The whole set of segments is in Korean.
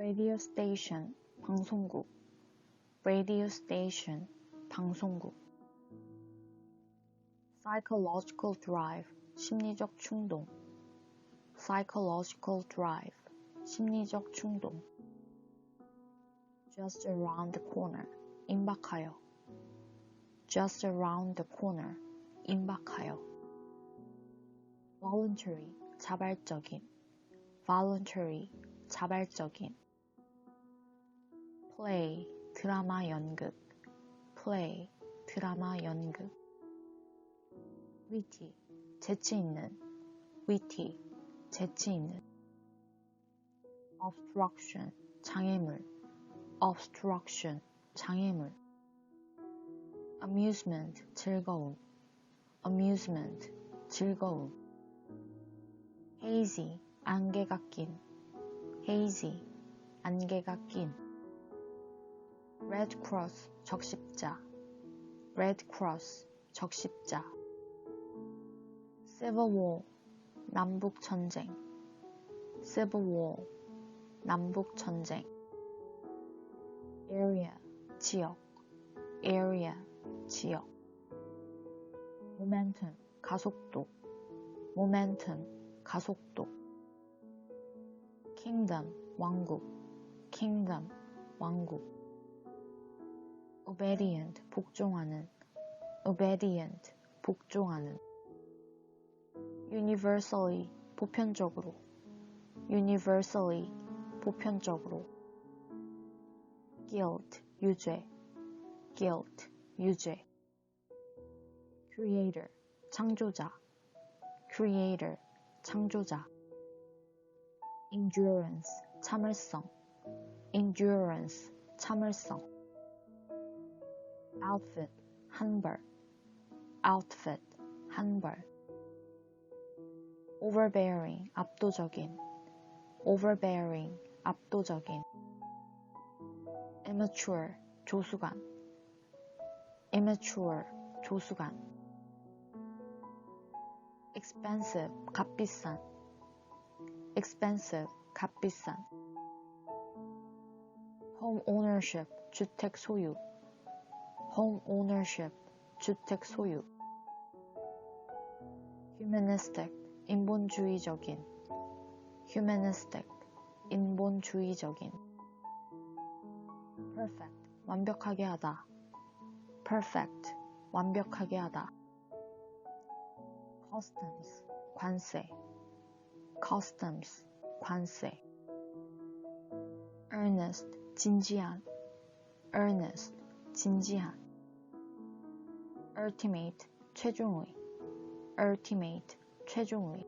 radio station 방송국 radio station 방송국 psychological drive 심리적 충동 psychological drive 심리적 충동 just around the corner 임박하여 just around the corner 임박하여 voluntary 자발적인 voluntary 자발적인 Play 드라마 연극 play 드라마 연극 witty 재치 있는 witty 재치 있는 obstruction 장애물 obstruction 장애물 amusement 즐거움 amusement 즐거움 hazy 안개가 낀 hazy 안개가 낀 red cross 적십자 red cross 적십자 civil war 남북 전쟁 civil war 남북 전쟁 area 지역 area 지역 momentum 가속도 momentum 가속도 kingdom 왕국 kingdom 왕국 obedient 복종하는 obedient 복종하는 universally 보편적으로 universally 보편적으로 guilt 유죄 guilt 유죄 creator 창조자 creator 창조자 endurance 참을성 endurance 참을성 outfit 한벌 outfit 한벌 overbearing 압도적인 overbearing 압도적인 immature 조수관 immature 조수관 expensive 값비싼 expensive 값비싼 home ownership 주택 소유 Home ownership 주택 소유 humanistic 인본주의적인 humanistic 인본주의적인 perfect 완벽하게 하다 perfect 완벽하게 하다 customs 관세 customs 관세 earnest 진지한 earnest 진지한 ultimate 최종의 ultimate 최종의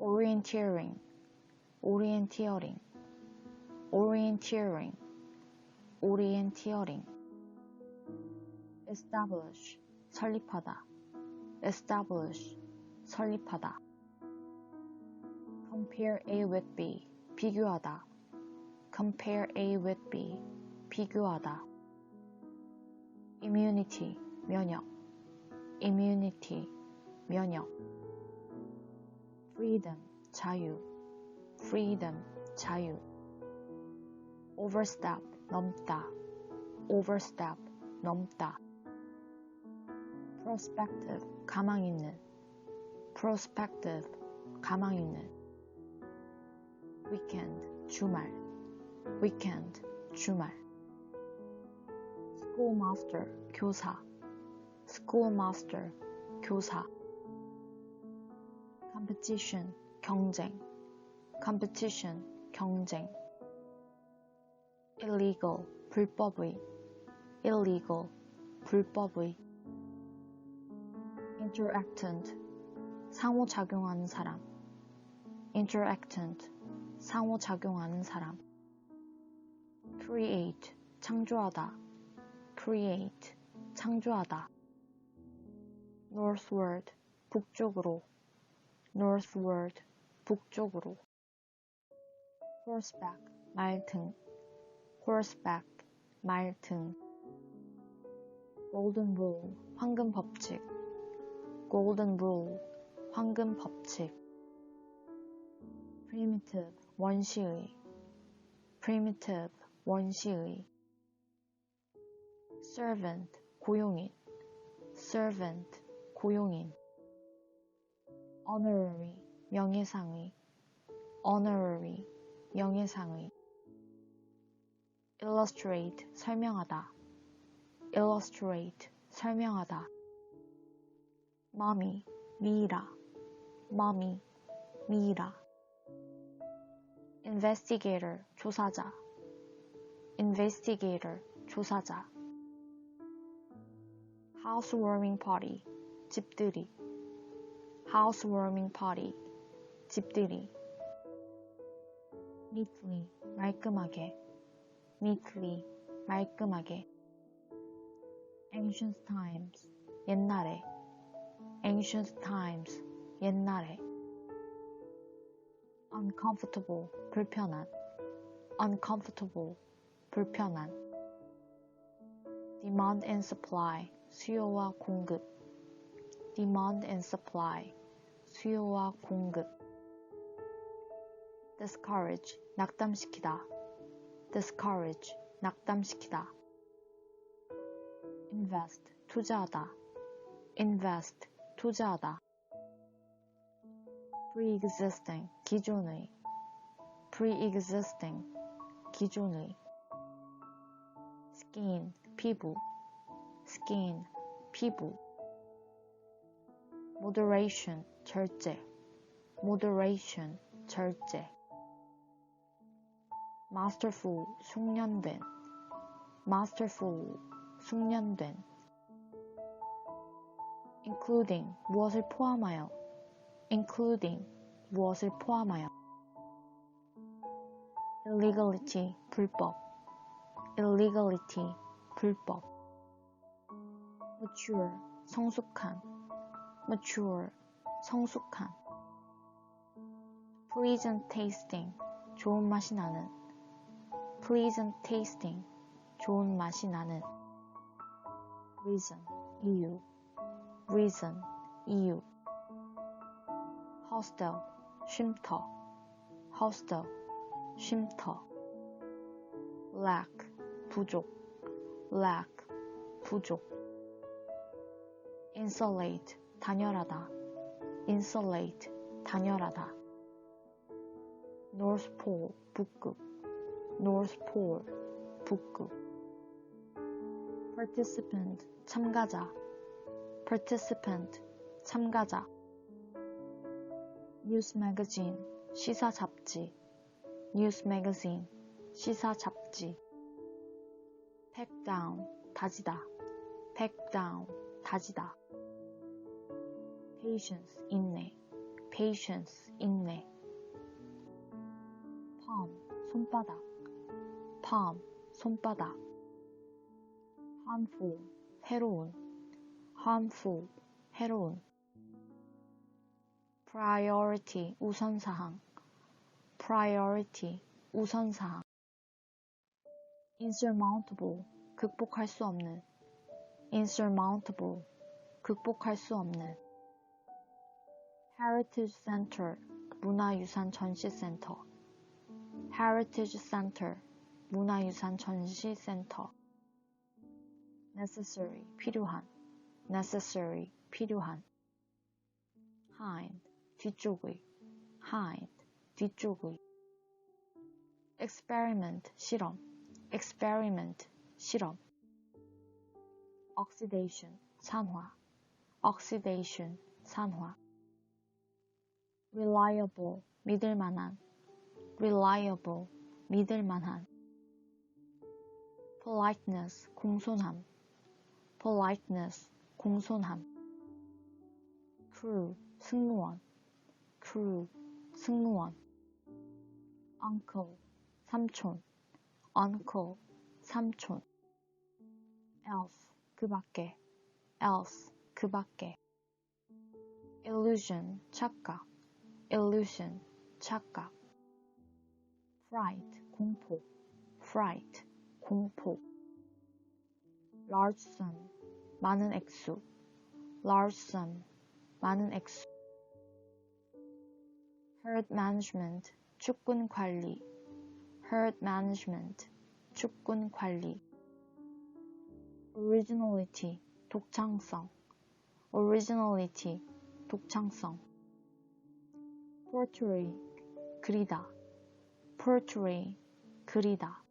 orienteering orienteering orienteering orienteering establish 설립하다 establish 설립하다 compare A with B 비교하다 compare A with B 비교하다 immunity 면역 immunity 면역 freedom 자유 freedom 자유 overstep 넘다 overstep 넘다 prospective 가망 있는 prospective 가망 있는 weekend 주말 weekend 주말 Schoolmaster 교사 schoolmaster 교사 competition 경쟁 competition 경쟁 illegal 불법의 illegal 불법의 interactant 상호작용하는 사람 interactant 상호작용하는 사람 create 창조하다 create 창조하다 northward 북쪽으로 northward 북쪽으로 horseback 말등 horseback 말등 golden rule 황금 법칙 golden rule 황금 법칙 primitive 원시의 primitive 원시의 servant 고용인 servant 고용인 honorary 명예상의 honorary 명예상의 illustrate 설명하다 illustrate 설명하다 mommy 미이라 mommy 미이라 investigator 조사자 investigator 조사자 housewarming party 집들이 housewarming party 집들이 neatly 말끔하게 neatly 말끔하게 ancient times 옛날에 ancient times 옛날에 uncomfortable 불편한 uncomfortable 불편한 demand and supply 수요와 공급 demand and supply 수요와 공급 discourage 낙담시키다 discourage 낙담시키다 invest 투자하다 invest 투자하다 pre-existing 기존의 pre-existing 기존의 skin 피부 skin 피부 moderation 절제 moderation 절제 masterful 숙련된 masterful 숙련된 including 무엇을 포함하여 including 무엇을 포함하여 illegality 불법 illegality 불법 Mature 성숙한 mature 성숙한 pleasant tasting 좋은 맛이 나는 pleasant tasting 좋은 맛이 나는 reason 이유 reason 이유 hostel 쉼터 hostel 쉼터 lack 부족 lack 부족 insulate 단열하다 insulate 단열하다 North Pole 북극 North Pole 북극 participant 참가자 participant 참가자 news magazine 시사 잡지 news magazine 시사 잡지 pack down 다지다 pack down 다지다 patience 인내 patience 인내 palm 손바닥 palm 손바닥 harmful 해로운 harmful 해로운 priority 우선사항 priority 우선사항 insurmountable 극복할 수 없는 insurmountable 극복할 수 없는 heritage center 문화유산 전시센터 heritage center 문화유산 전시센터 necessary 필요한 necessary 필요한 hind 뒤쪽의 hind 뒤쪽의 experiment 실험 experiment 실험 oxidation 산화 oxidation 산화 Reliable 믿을 만한 reliable 믿을 만한 politeness 공손함 politeness 공손함 crew 승무원 crew 승무원 uncle 삼촌 uncle 삼촌 else 그 밖에 else 그 밖에 illusion 착각 illusion 착각 fright 공포 fright 공포 large sum 많은 액수 large sum 많은 액수 herd management 축군 관리 herd management 축군 관리 originality 독창성 originality 독창성 portray 그리다 portray 그리다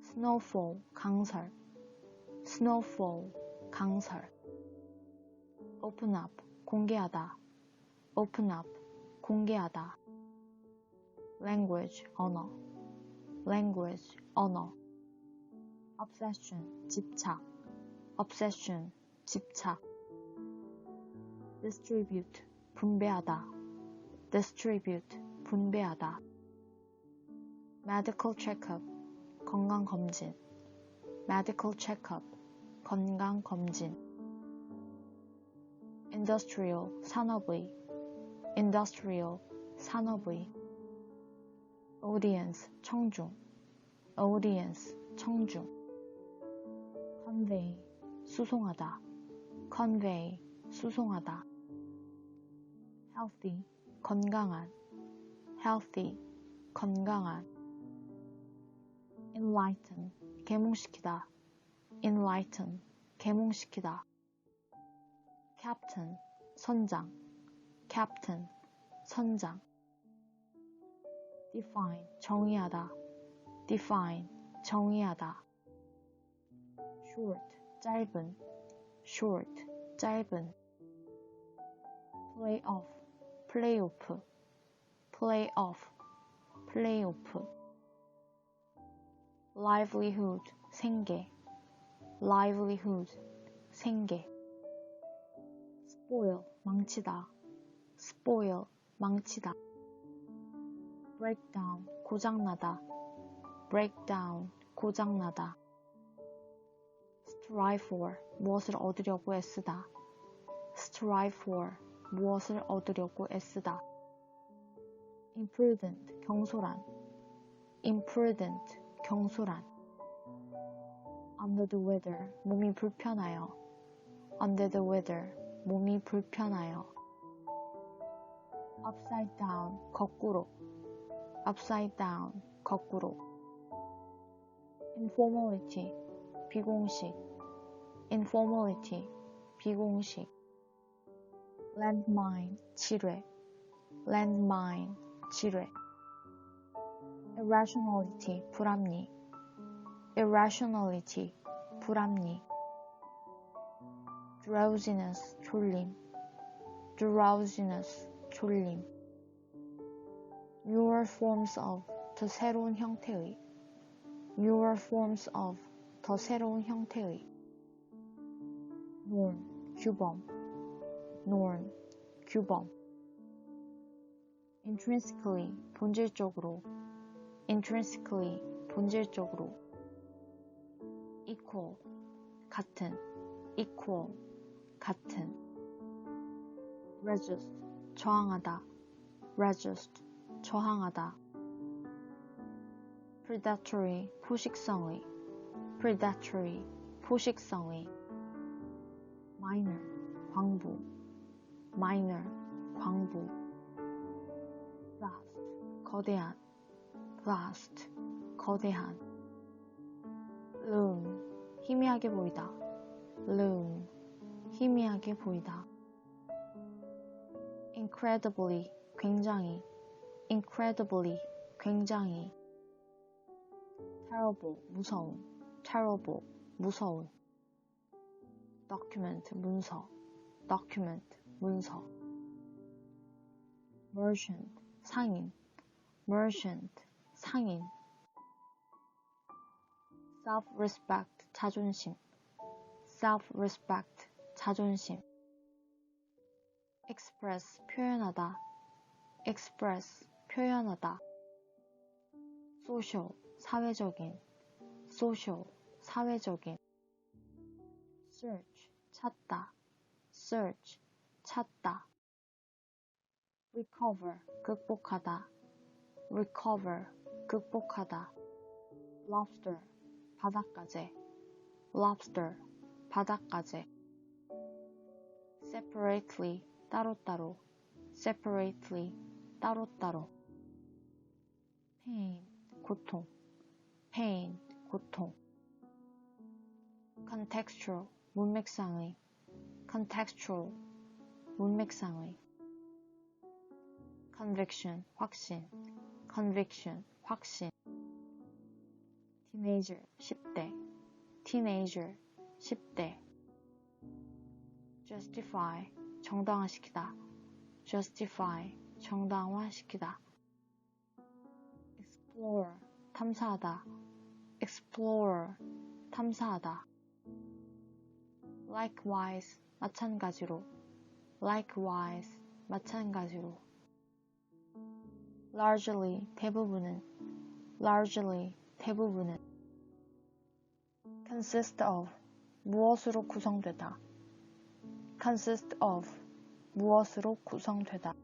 snowfall 강설 snowfall 강설 open up 공개하다 open up 공개하다 language 언어 language 언어 obsession 집착 obsession 집착 distribute 분배하다 distribute 분배하다 medical checkup 건강 검진 medical checkup 건강 검진 industrial 산업의 industrial 산업의 audience 청중 audience 청중 convey 수송하다 convey 수송하다 healthy 건강한 healthy 건강한 enlighten 계몽시키다 enlighten 계몽시키다 captain 선장 captain 선장 define 정의하다 define 정의하다 short 짧은 short 짧은 play off off play off livelihood 생계 livelihood 생계 spoil 망치다 spoil 망치다 breakdown 고장나다 breakdown 고장나다 strive for 무엇을 얻으려고 애쓰다 strive for 무엇을 얻으려고 애쓰다 imprudent 경솔한 imprudent 경솔한 under the weather 몸이 불편하여 under the weather 몸이 불편하여 upside down 거꾸로 upside down 거꾸로 informality 비공식 informality 비공식 landmine 지뢰 landmine 지뢰 irrationality 불합리 irrationality 불합리 drowsiness 졸림 drowsiness 졸림 newer forms of 더 새로운 형태의 newer forms of 더 새로운 형태의 norm 규범 norm 규범 intrinsically 본질적으로 intrinsically 본질적으로 equal 같은 equal 같은 resist 저항하다 resist 저항하다 predatory 포식성의 predatory 포식성의 minor 광부 minor 광부 vast 거대한 vast 거대한 loom 희미하게 보이다 loom 희미하게 보이다 incredibly 굉장히 incredibly 굉장히 terrible 무서운 terrible 무서운 document 문서 document 문서 merchant 상인 merchant 상인 self-respect 자존심 self-respect 자존심 express 표현하다 express 표현하다 social 사회적인 social 사회적인 search 찾다 search 찾다 recover 극복하다 recover 극복하다 lobster 바닷가재 lobster 바닷가재 separately 따로따로 separately 따로따로 pain, 고통, pain, 고통. contextual, 문맥상의, contextual, 문맥상의. conviction, 확신, conviction, 확신. teenager, 10대, teenager, 10대. justify, 정당화시키다, justify, 정당화시키다. explore, 탐사하다, explore, 탐사하다. likewise, 마찬가지로, likewise, 마찬가지로. largely, 대부분은, largely, 대부분은. consist of, 무엇으로 구성되다. consist of, 무엇으로 구성되다.